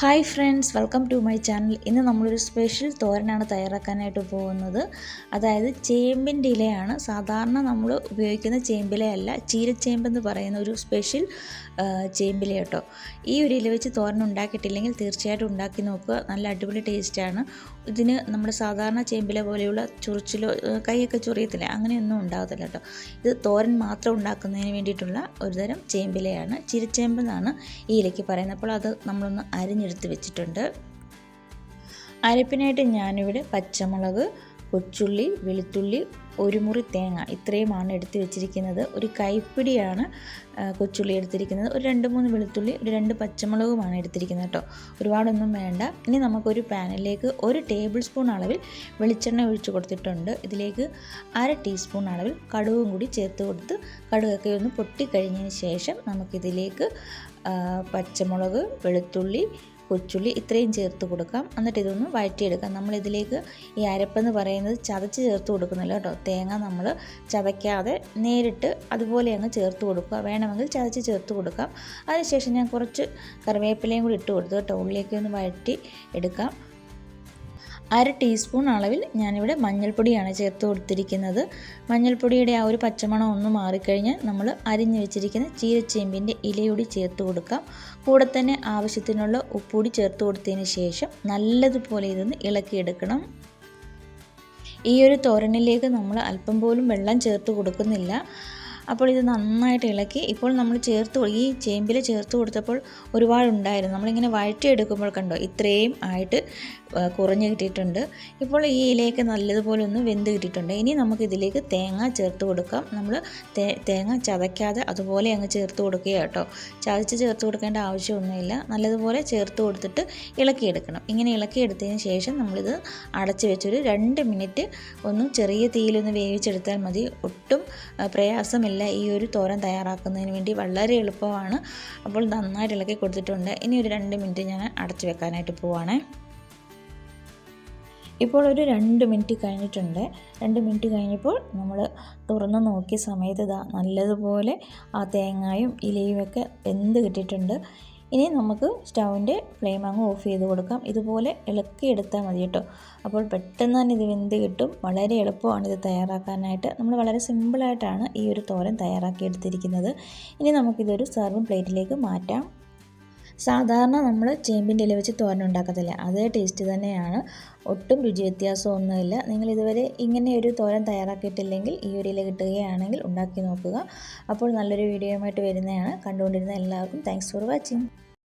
Hi friends welcome to my channel. ഇന്ന് നമ്മളൊരു special തോരനാണ് തയ്യാറാക്കാനായിട്ട് പോകുന്നത്. അതായത് ചേമ്പിന്റെ ഇലയാണ് സാധാരണ നമ്മൾ ഉപയോഗിക്കുന്ന ചേമ്പിലയല്ല ചീരച്ചേമ്പെന്ന് പറയുന്ന ഒരു സ്പെഷ്യൽ ചേമ്പില കേട്ടോ. ഈ ഒരു ഇല വെച്ച് തോരൻ ഉണ്ടാക്കിയിട്ടില്ലെങ്കിൽ തീർച്ചയായിട്ടും ഉണ്ടാക്കി നോക്കുക. നല്ല അടിപൊളി ടേസ്റ്റാണ് ഇതിന് നമ്മുടെ സാധാരണ ചേമ്പില പോലെയുള്ള ചൊറിച്ചിലോ കൈയൊക്കെ ചൊറിയത്തില്ല. അങ്ങനെയൊന്നും ഉണ്ടാകത്തില്ല കേട്ടോ. ഇത് തോരൻ മാത്രം ഉണ്ടാക്കുന്നതിന് വേണ്ടിയിട്ടുള്ള ഒരുതരം ചേമ്പിലയാണ് ചീരച്ചേമ്പെന്നാണ് ഈ ഇലയ്ക്ക് പറയുന്നത്. അപ്പോൾ അത് നമ്മളൊന്ന് അരിഞ്ഞെടുത്ത് വെച്ചിട്ടുണ്ട്. അരപ്പിനായിട്ട് ഞാനിവിടെ പച്ചമുളക് കൊച്ചുള്ളി വെളുത്തുള്ളി ഒരു മുറി തേങ്ങ ഇത്രയുമാണ് എടുത്ത് വെച്ചിരിക്കുന്നത്. ഒരു കൈപ്പിടിയാണ് കൊച്ചുള്ളി എടുത്തിരിക്കുന്നത്. ഒരു രണ്ട് മൂന്ന് വെളുത്തുള്ളി ഒരു രണ്ട് പച്ചമുളകുമാണ് എടുത്തിരിക്കുന്നത് കേട്ടോ. ഒരുപാടൊന്നും വേണ്ട. ഇനി നമുക്കൊരു പാനിലേക്ക് ഒരു ടേബിൾ സ്പൂൺ അളവിൽ വെളിച്ചെണ്ണ ഒഴിച്ച് കൊടുത്തിട്ടുണ്ട്. ഇതിലേക്ക് അര ടീസ്പൂൺ അളവിൽ കടുകും കൂടി ചേർത്ത് കൊടുത്ത് കടുകൊക്കെ ഒന്ന് പൊട്ടിക്കഴിഞ്ഞതിന് ശേഷം നമുക്കിതിലേക്ക് പച്ചമുളക് വെളുത്തുള്ളി കൊച്ചുള്ളി ഇത്രയും ചേർത്ത് കൊടുക്കാം. എന്നിട്ട് ഇതൊന്ന് വഴറ്റിയെടുക്കാം. നമ്മളിതിലേക്ക് ഈ അരപ്പെന്ന് പറയുന്നത് ചതച്ച് ചേർത്ത് കൊടുക്കുന്നില്ല കേട്ടോ. തേങ്ങ നമ്മൾ ചതയ്ക്കാതെ നേരിട്ട് അതുപോലെ അങ്ങ് ചേർത്ത് കൊടുക്കുക. വേണമെങ്കിൽ ചതച്ച് ചേർത്ത് കൊടുക്കാം. അതിനുശേഷം ഞാൻ കുറച്ച് കറിവേപ്പിലയും കൂടി ഇട്ട് കൊടുത്തു കേട്ടോ. ഉള്ളിലേക്ക് ഒന്ന് വഴറ്റി എടുക്കാം. അര ടീസ്പൂൺ അളവിൽ ഞാനിവിടെ മഞ്ഞൾപ്പൊടിയാണ് ചേർത്ത് കൊടുത്തിരിക്കുന്നത്. മഞ്ഞൾപ്പൊടിയുടെ ആ ഒരു പച്ചമണം ഒന്ന് മാറിക്കഴിഞ്ഞാൽ നമ്മൾ അരിഞ്ഞു വെച്ചിരിക്കുന്ന ചീരച്ചേമ്പിന്റെ ഇലയൂടി ചേർത്ത് കൊടുക്കാം. കൂടെ തന്നെ ആവശ്യത്തിനുള്ള ഉപ്പുകൂടി ചേർത്ത് കൊടുത്തതിന് ശേഷം നല്ലതുപോലെ ഇതൊന്ന് ഇളക്കിയെടുക്കണം ഈ ഒരു തോരനിലേക്ക് നമ്മൾ അല്പം പോലും വെള്ളം ചേർത്ത് കൊടുക്കുന്നില്ല. അപ്പോൾ ഇത് നന്നായിട്ട് ഇളക്കി. ഇപ്പോൾ നമ്മൾ ചേർത്ത് ഈ ചേമ്പിൽ ചേർത്ത് കൊടുത്തപ്പോൾ ഒരുപാടുണ്ടായിരുന്നു. നമ്മളിങ്ങനെ വഴറ്റിയെടുക്കുമ്പോൾ കണ്ടോ ഇത്രയും ആയിട്ട് കുറഞ്ഞ് കിട്ടിയിട്ടുണ്ട്. ഇപ്പോൾ ഈ ഇലയൊക്കെ നല്ലതുപോലെ ഒന്ന് വെന്ത് കിട്ടിയിട്ടുണ്ട്. ഇനി നമുക്ക് ഇതിലേക്ക് തേങ്ങ ചേർത്ത് കൊടുക്കാം. നമ്മൾ തേങ്ങ ചതയ്ക്കാതെ അതുപോലെ അങ്ങ് ചേർത്ത് കൊടുക്കുക കേട്ടോ. ചതച്ച് ചേർത്ത് കൊടുക്കേണ്ട ആവശ്യമൊന്നുമില്ല. നല്ലതുപോലെ ചേർത്ത് കൊടുത്തിട്ട് ഇളക്കിയെടുക്കണം. ഇങ്ങനെ ഇളക്കിയെടുത്തതിന് ശേഷം നമ്മളിത് അടച്ച് വെച്ചൊരു രണ്ട് മിനിറ്റ് ഒന്ന് ചെറിയ തീയിലൊന്ന് വേവിച്ചെടുത്താൽ മതി. ഒട്ടും പ്രയാസമില്ല. ഈ ഒരു തോരൻ തയ്യാറാക്കുന്നതിന് വേണ്ടി വളരെ എളുപ്പമാണ്. അപ്പോൾ നന്നായിട്ട് ഇളക്കി കൊടുത്തിട്ടുണ്ട്. ഇനി ഒരു രണ്ട് മിനിറ്റ് ഞാൻ അടച്ചു വെക്കാനായിട്ട് പോവാണ്. ഇപ്പോൾ ഒരു രണ്ട് മിനിറ്റ് കഴിഞ്ഞിട്ടുണ്ട്. രണ്ട് മിനിറ്റ് കഴിഞ്ഞപ്പോൾ നമ്മൾ തുറന്ന് നോക്കിയ സമയത്ത് നല്ലതുപോലെ ആ തേങ്ങായും ഇലയുമൊക്കെ വെന്ത് കിട്ടിയിട്ടുണ്ട്. ഇനി നമുക്ക് സ്റ്റൗവിന്റെ ഫ്ലെയിം അങ്ങ് ഓഫ് ചെയ്ത് കൊടുക്കാം. ഇതുപോലെ ഇളക്കി എടുത്താൽ മതി കേട്ടോ. അപ്പോൾ പെട്ടെന്ന് തന്നെ ഇത് വെന്ത് കിട്ടും. വളരെ എളുപ്പമാണ് ഇത് തയ്യാറാക്കാനായിട്ട്. നമ്മൾ വളരെ സിമ്പിളായിട്ടാണ് ഈ ഒരു തോരൻ തയ്യാറാക്കി എടുത്തിരിക്കുന്നത് ഇനി നമുക്കിതൊരു സെർവ് പ്ലേറ്റിലേക്ക് മാറ്റാം. സാധാരണ നമ്മൾ ചേമ്പിന്റെ ഇല വെച്ച് തോരൻ ഉണ്ടാക്കത്തില്ല. അതേ ടേസ്റ്റ് തന്നെയാണ്. ഒട്ടും രുചി വ്യത്യാസമൊന്നുമില്ല നിങ്ങൾ ഇതുവരെ ഇങ്ങനെ ഒരു തോരൻ തയ്യാറാക്കിയിട്ടില്ലെങ്കിൽ ഈ ഒരു ഇല കിട്ടുകയാണെങ്കിൽ ഉണ്ടാക്കി നോക്കുക. അപ്പോൾ നല്ലൊരു വീഡിയോയുമായിട്ട് വരുന്നതാണ്. കണ്ടുകൊണ്ടിരുന്ന എല്ലാവർക്കും താങ്ക്സ് ഫോർ വാച്ചിങ്